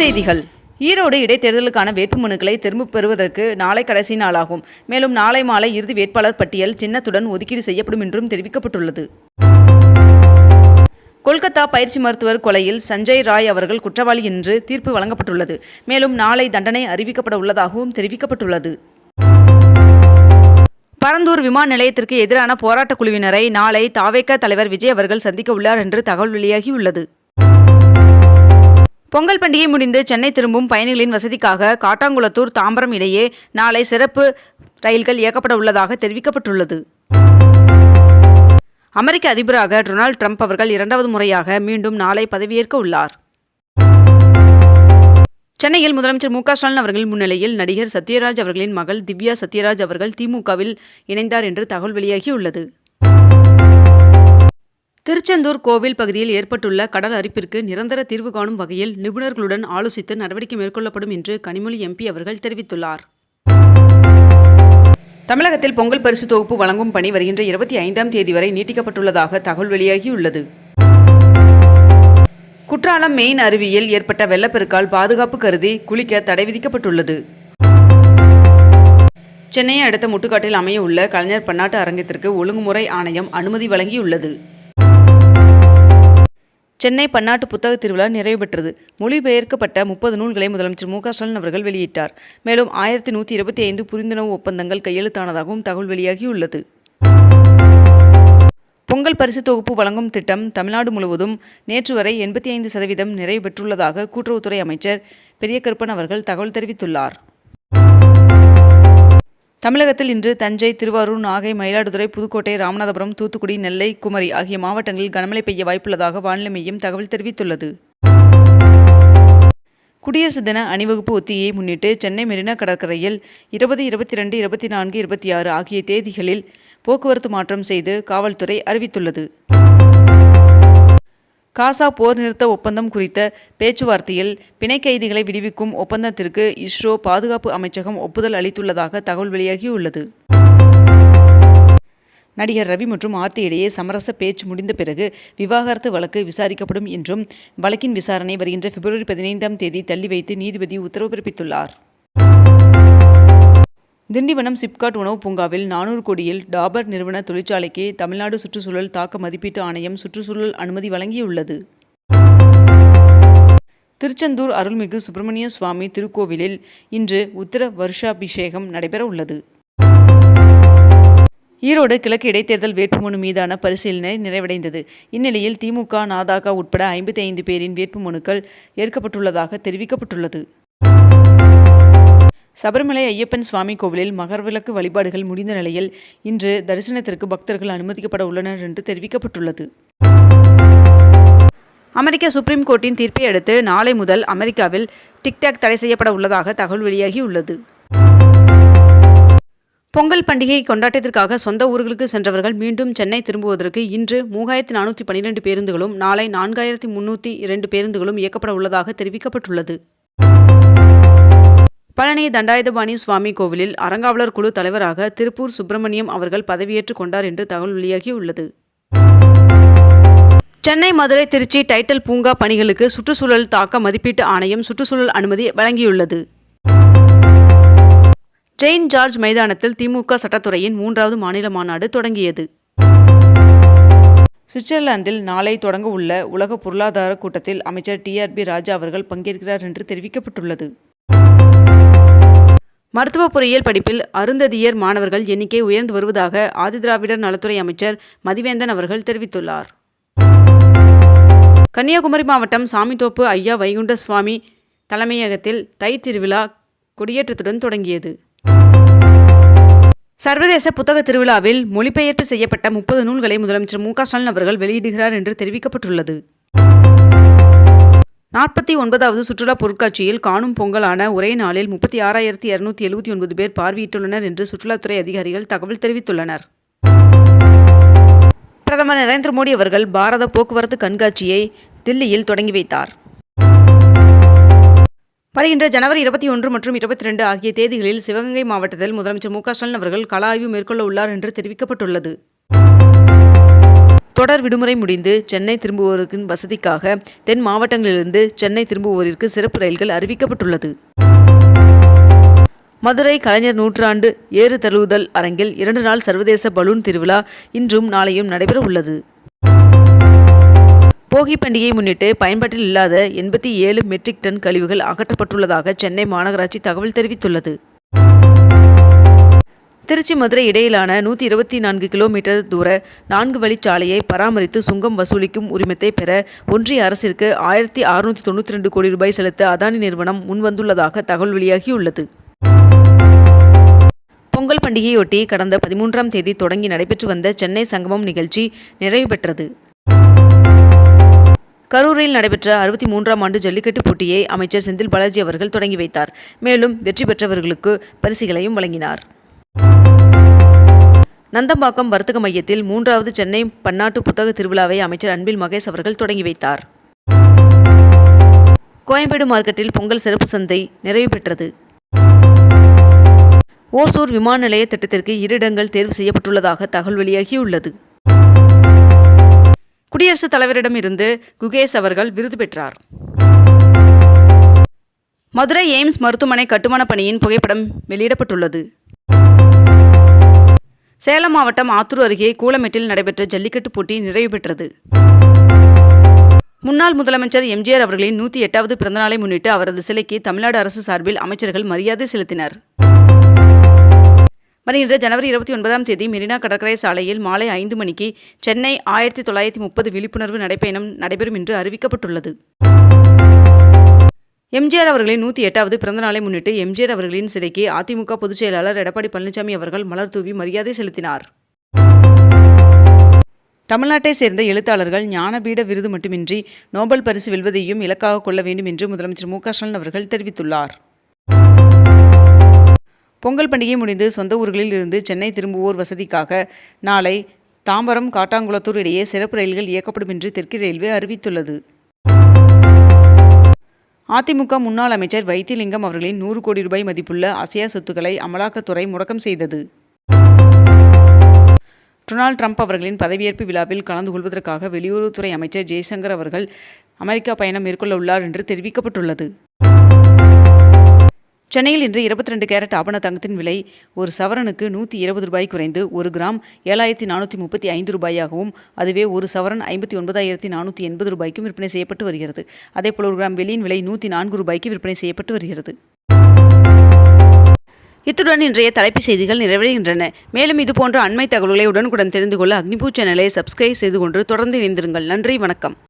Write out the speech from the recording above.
செய்திகள். ஈரோடு இடைத்தேர்தலுக்கான வேட்புமனுக்களை திரும்பப் பெறுவதற்கு நாளை கடைசி நாளாகும். மேலும் நாளை மாலை இறுதி வேட்பாளர் பட்டியல் சின்னத்துடன் ஒதுக்கீடு செய்யப்படும் என்றும் தெரிவிக்கப்பட்டுள்ளது. கொல்கத்தா பயிற்சி மருத்துவர் கொலையில் சஞ்சய் ராய் அவர்கள் குற்றவாளி என்று தீர்ப்பு வழங்கப்பட்டுள்ளது. மேலும் நாளை தண்டனை அறிவிக்கப்பட உள்ளதாகவும் தெரிவிக்கப்பட்டுள்ளது. பரந்தூர் விமான நிலையத்திற்கு எதிரான போராட்டக் குழுவினரை நாளை தாவேக தலைவர் விஜய் அவர்கள் சந்திக்க உள்ளார் என்று தகவல் வெளியாகியுள்ளது. பொங்கல் பண்டிகை முடிந்து சென்னை திரும்பும் பயணிகளின் வசதிக்காக காட்டாங்குளத்தூர் தாம்பரம் இடையே நாளை சிறப்பு ரயில்கள் இயக்கப்பட உள்ளதாக தெரிவிக்கப்பட்டுள்ளது. அமெரிக்க அதிபராக டொனால்ட் ட்ரம்ப் அவர்கள் இரண்டாவது முறையாக மீண்டும் நாளை பதவியேற்க உள்ளார். சென்னையில் முதலமைச்சர் மு க ஸ்டாலின் அவர்கள் முன்னிலையில் நடிகர் சத்யராஜ் அவர்களின் மகள் திவ்யா சத்யராஜ் அவர்கள் திமுகவில் இணைந்தார் என்று தகவல் வெளியாகியுள்ளது. திருச்செந்தூர் கோவில் பகுதியில் ஏற்பட்டுள்ள கடல் அரிப்பிற்கு நிரந்தர தீர்வு காணும் வகையில் நிபுணர்களுடன் ஆலோசித்து நடவடிக்கை மேற்கொள்ளப்படும் என்று கனிமொழி எம்பி அவர்கள் தெரிவித்துள்ளார். தமிழகத்தில் பொங்கல் பரிசு தொகுப்பு வழங்கும் பணி வருகின்ற இருபத்தி ஐந்தாம் தேதி வரை நீட்டிக்கப்பட்டுள்ளதாக தகவல் வெளியாகியுள்ளது. குற்றாலம் மெயின் அருவியில் ஏற்பட்ட வெள்ளப்பெருக்கால் பாதுகாப்பு கருதி குளிக்க தடை விதிக்கப்பட்டுள்ளது. சென்னையை அடுத்த முட்டுக்காட்டில் அமைய உள்ள கலைஞர் பன்னாட்டு அரங்கத்திற்கு ஒழுங்குமுறை ஆணையம் அனுமதி வழங்கியுள்ளது. சென்னை பன்னாட்டு புத்தக திருவிழா நிறைவு பெற்றது. மொழிபெயர்க்கப்பட்ட முப்பது நூல்களை முதலமைச்சர் மு க ஸ்டாலின் அவர்கள் வெளியிட்டார். மேலும் ஆயிரத்தி நூற்றி இருபத்தி ஐந்து புரிந்துணர்வு ஒப்பந்தங்கள் கையெழுத்தானதாகவும் தகவல் வெளியாகியுள்ளது. பொங்கல் பரிசு தொகுப்பு வழங்கும் திட்டம் தமிழ்நாடு முழுவதும் நேற்று வரை எண்பத்தி ஐந்து சதவீதம் நிறைவு பெற்றுள்ளதாக கூட்டுறவுத்துறை அமைச்சர் பெரியகருப்பன் அவர்கள் தகவல் தெரிவித்துள்ளார். தமிழகத்தில் இன்று தஞ்சை திருவாரூர் நாகை மயிலாடுதுறை புதுக்கோட்டை ராமநாதபுரம் தூத்துக்குடி நெல்லை குமரி ஆகிய மாவட்டங்களில் கனமழை பெய்ய வாய்ப்புள்ளதாக வானிலை மையம் தகவல் தெரிவித்துள்ளது. குடியரசு தின அணிவகுப்பு ஒத்தியை முன்னிட்டு சென்னை மெரினா கடற்கரையில் இருபது இருபத்தி ரெண்டு இருபத்தி நான்கு இருபத்தி ஆறு ஆகிய தேதிகளில் போக்குவரத்து மாற்றம் செய்து காவல்துறை அறிவித்துள்ளது. காசா போர் நிறுத்த ஒப்பந்தம் குறித்த பேச்சுவார்த்தையில் பிணை கைதிகளை விடுவிக்கும் ஒப்பந்தத்திற்கு இஸ்ரோ பாதுகாப்பு அமைச்சகம் ஒப்புதல் அளித்துள்ளதாக தகவல் வெளியாகியுள்ளது. நடிகர் ரவி மற்றும் ஆர்த்தி இடையே சமரச பேச்சு முடிந்த பிறகு விவாகரத்து வழக்கு விசாரிக்கப்படும் என்றும் வழக்கின் விசாரணை வருகின்ற பிப்ரவரி பதினைந்தாம் தேதி தள்ளி வைத்து நீதிபதி உத்தரவு பிறப்பித்துள்ளார். திண்டிவனம் சிப்காட் உணவு பூங்காவில் நானூறு கோடியில் டாபர் நிறுவன தொழிற்சாலைக்கு தமிழ்நாடு சுற்றுச்சூழல் தாக்க மதிப்பீட்டு ஆணையம் சுற்றுச்சூழல் அனுமதி வழங்கியுள்ளது. திருச்செந்தூர் அருள்மிகு சுப்பிரமணிய சுவாமி திருக்கோவிலில் இன்று உத்தர வருஷாபிஷேகம் நடைபெற உள்ளது ஈரோடு கிழக்கு இடைத்தேர்தல் வேட்புமனு மீதான பரிசீலனை நிறைவடைந்தது. இந்நிலையில் திமுக நாதாக உட்பட ஐம்பத்தி ஐந்து பேரின் வேட்புமனுக்கள் ஏற்கப்பட்டுள்ளதாக தெரிவிக்கப்பட்டுள்ளது. சபரிமலை ஐயப்பன் சுவாமி கோவிலில் மகர்விளக்கு வழிபாடுகள் முடிந்த நிலையில் இன்று தரிசனத்திற்கு பக்தர்கள் அனுமதிக்கப்பட உள்ளனர் என்று தெரிவிக்கப்பட்டுள்ளது. அமெரிக்க சுப்ரீம் கோர்ட்டின் தீர்ப்பை அடுத்து நாளை முதல் அமெரிக்காவில் டிக்டாக் தடை செய்யப்பட உள்ளதாக தகவல் வெளியாகியுள்ளது. பொங்கல் பண்டிகை கொண்டாட்டத்திற்காக சொந்த ஊர்களுக்கு சென்றவர்கள் மீண்டும் சென்னை திரும்புவதற்கு இன்று மூவாயிரத்தி நானூற்றி பன்னிரெண்டு பேருந்துகளும் நாளை நான்காயிரத்தி முன்னூற்றி இரண்டு பேருந்துகளும் இயக்கப்பட உள்ளதாக தெரிவிக்கப்பட்டுள்ளது. பழனி தண்டாயுதபாணி சுவாமி கோவிலில் அறங்காவலர் குழு தலைவராக திருப்பூர் சுப்பிரமணியம் அவர்கள் பதவியேற்றுக் கொண்டார் என்று தகவல் வெளியாகியுள்ளது. சென்னை மதுரை திருச்சி டைட்டல் பூங்கா பணிகளுக்கு சுற்றுச்சூழல் தாக்க மதிப்பீட்டு ஆணையம் சுற்றுச்சூழல் அனுமதி வழங்கியுள்ளது. ட்ரெயின் ஜார்ஜ் மைதானத்தில் திமுக சட்டத்துறையின் மூன்றாவது மாநில மாநாடு தொடங்கியது. சுவிட்சர்லாந்தில் நாளை தொடங்க உள்ள உலக பொருளாதார கூட்டத்தில் அமைச்சர் டிஆர்பி ராஜா அவர்கள் பங்கேற்கிறார் என்று தெரிவிக்கப்பட்டுள்ளது. மருத்துவ பொறியியல் படிப்பில் அருந்ததியர் மாணவர்கள் எண்ணிக்கை உயர்ந்து வருவதாக ஆதிதிராவிடர் நலத்துறை அமைச்சர் மதிவேந்தன் அவர்கள் தெரிவித்துள்ளார். கன்னியாகுமரி மாவட்டம் சாமித்தோப்பு ஐயா வைகுண்ட சுவாமி தலைமையகத்தில் தை திருவிழா கொடியேற்றத்துடன் தொடங்கியது. சர்வதேச புத்தக திருவிழாவில் மொழிபெயர்ப்பு செய்யப்பட்ட முப்பது நூல்களை முதலமைச்சர் மு க ஸ்டாலின் அவர்கள் வெளியிடுகிறார் என்று தெரிவிக்கப்பட்டுள்ளது. நாற்பத்தி ஒன்பதாவது சுற்றுலா பொருட்காட்சியில் காணும் பொங்கலான ஒரே நாளில் முப்பத்தி ஆறாயிரத்தி இருநூத்தி எழுபத்தி ஒன்பது பேர் பார்வையிட்டுள்ளனர் என்று சுற்றுலாத்துறை அதிகாரிகள் தகவல் தெரிவித்துள்ளனர். பிரதமர் நரேந்திர மோடி அவர்கள் பாரத போக்குவரத்து கண்காட்சியை தில்லியில் தொடங்கி வைத்தார். வருகின்ற ஜனவரி இருபத்தி ஒன்று மற்றும் இருபத்தி ரெண்டு ஆகிய தேதிகளில் சிவகங்கை மாவட்டத்தில் முதலமைச்சர் மு க ஸ்டாலின் அவர்கள் கள ஆய்வு மேற்கொள்ள உள்ளார் என்று தெரிவிக்கப்பட்டுள்ளது. தொடர் விடுமுறை முடிந்து சென்னை திரும்புவோருக்கு வசதிக்காக தென் மாவட்டங்களிலிருந்து சென்னை திரும்புவோரிற்கு சிறப்பு ரயில்கள் அறிவிக்கப்பட்டுள்ளது. மதுரை கலைஞர் நூற்றாண்டு ஏறு தழுவுதல் அரங்கில் இரண்டு நாள் சர்வதேச பலூன் திருவிழா இன்றும் நாளையும் நடைபெற உள்ளது. போகி பண்டிகையை முன்னிட்டு பயன்பாட்டில் இல்லாத எண்பத்தி ஏழு மெட்ரிக் டன் கழிவுகள் அகற்றப்பட்டுள்ளதாக சென்னை மாநகராட்சி தகவல் தெரிவித்துள்ளது. திருச்சி மதுரை இடையிலான நூற்றி இருபத்தி நான்கு கிலோமீட்டர் தூர நான்கு வழிச்சாலையை பராமரித்து சுங்கம் வசூலிக்கும் உரிமத்தை பெற ஒன்றிய அரசிற்கு ஆயிரத்தி அறுநூற்றி தொண்ணூற்றி ரெண்டு கோடி ரூபாய் செலுத்த அதானி நிறுவனம் முன்வந்துள்ளதாக தகவல் வெளியாகியுள்ளது. பொங்கல் பண்டிகையொட்டி கடந்த பதிமூன்றாம் தேதி தொடங்கி நடைபெற்று வந்த சென்னை சங்கமம் நிகழ்ச்சி நிறைவு பெற்றது. கரூரில் நடைபெற்ற அறுபத்தி மூன்றாம் ஆண்டு ஜல்லிக்கட்டு போட்டியை அமைச்சர் செந்தில் பாலாஜி அவர்கள் தொடங்கி வைத்தார். மேலும் வெற்றி பெற்றவர்களுக்கு பரிசுகளையும் வழங்கினார். நந்தம்பாக்கம் வர்த்தக மையத்தில் மூன்றாவது சென்னை பன்னாட்டு புத்தக திருவிழாவை அமைச்சர் அன்பில் மகேஷ் அவர்கள் தொடங்கி வைத்தார். கோயம்பேடு மார்க்கெட்டில் பொங்கல் சிறப்பு சந்தை நிறைவு பெற்றது. ஓசூர் விமான நிலைய திட்டத்திற்கு இரு இடங்கள் தேர்வு செய்யப்பட்டுள்ளதாக தகவல் வெளியாகியுள்ளது. குடியரசுத் தலைவரிடமிருந்து குகேஷ் அவர்கள் விருது பெற்றார். மதுரை எய்ம்ஸ் மருத்துவமனை கட்டுமான பணியின் புகைப்படம் வெளியிடப்பட்டுள்ளது. சேலம் மாவட்டம் ஆத்தூர் அருகே கூலமெட்டில் நடைபெற்ற ஜல்லிக்கட்டு போட்டி நிறைவு பெற்றது. முன்னாள் முதலமைச்சர் எம்ஜிஆர் அவர்களின் நூற்றி எட்டாவது பிறந்தநாளை முன்னிட்டு அவரது சிலைக்கு தமிழ்நாடு அரசு சார்பில் அமைச்சர்கள் மரியாதை செலுத்தினர். வருகின்ற ஜனவரி இருபத்தி ஒன்பதாம் தேதி மெரினா கடற்கரை சாலையில் மாலை ஐந்து மணிக்கு சென்னை ஆயிரத்தி தொள்ளாயிரத்தி முப்பது விழிப்புணர்வு நடைபயணம் நடைபெறும் என்று அறிவிக்கப்பட்டுள்ளது. எம்ஜிஆர் அவர்களின் நூற்றி எட்டாவது பிறந்தநாளை முன்னிட்டு எம்ஜிஆர் அவர்களின் சிலைக்கு அதிமுக பொதுச் செயலாளர் எடப்பாடி பழனிசாமி அவர்கள் மலர் தூவி மரியாதை செலுத்தினார். தமிழ்நாட்டை சேர்ந்த எழுத்தாளர்கள் ஞானபீட விருது மட்டுமின்றி நோபல் பரிசு வெல்வதையும் இலக்காக கொள்ள வேண்டும் என்று முதலமைச்சர் மு ஸ்டாலின் அவர்கள் தெரிவித்துள்ளார். பொங்கல் பண்டிகை முடிந்து சொந்த ஊர்களில் இருந்து சென்னை திரும்புவோர் வசதிக்காக நாளை தாம்பரம் காட்டாங்குளத்தூர் இடையே சிறப்பு ரயில்கள் இயக்கப்படும் என்று தெற்கு ரயில்வே அறிவித்துள்ளது. அதிமுக முன்னாள் அமைச்சர் வைத்திலிங்கம் அவர்களின் நூறு கோடி ரூபாய் மதிப்புள்ள அசையா சொத்துக்களை அமலாக்கத்துறை முடக்கம் செய்தது. டொனால்ட் ட்ரம்ப் அவர்களின் பதவியேற்பு விழாவில் கலந்து கொள்வதற்காக வெளியுறவுத்துறை அமைச்சர் ஜெய்சங்கர் அவர்கள் அமெரிக்கா பயணம் மேற்கொள்ள உள்ளார் என்று தெரிவிக்கப்பட்டுள்ளது. சென்னையில் இன்று இருபத்தி ரெண்டு கேரட் ஆபண தங்கத்தின் விலை ஒரு சவரனுக்கு நூற்றி இருபது ரூபாய் குறைந்து ஒரு கிராம் ஏழாயிரத்தி நானூற்றி முப்பத்தி ஐந்து ரூபாயாகவும் அதுவே ஒரு சவரன் ஐம்பத்தி ஒன்பதாயிரத்தி நானூற்றி எண்பது ரூபாய்க்கும் விற்பனை செய்யப்பட்டு வருகிறது. அதேபோல் ஒரு கிராம் வெளியின் விலை நூற்றி நான்கு ரூபாய்க்கு விற்பனை செய்யப்பட்டு வருகிறது. இத்துடன் இன்றைய தலைப்புச் செய்திகள் நிறைவடைகின்றன. மேலும் இதுபோன்ற அண்மை தகவல்களை உடனுக்குடன் தெரிந்து கொள்ள அக்னிபூ சேனலை சப்ஸ்கிரைப் செய்து கொண்டு தொடர்ந்து இணைந்திருங்கள். நன்றி வணக்கம்.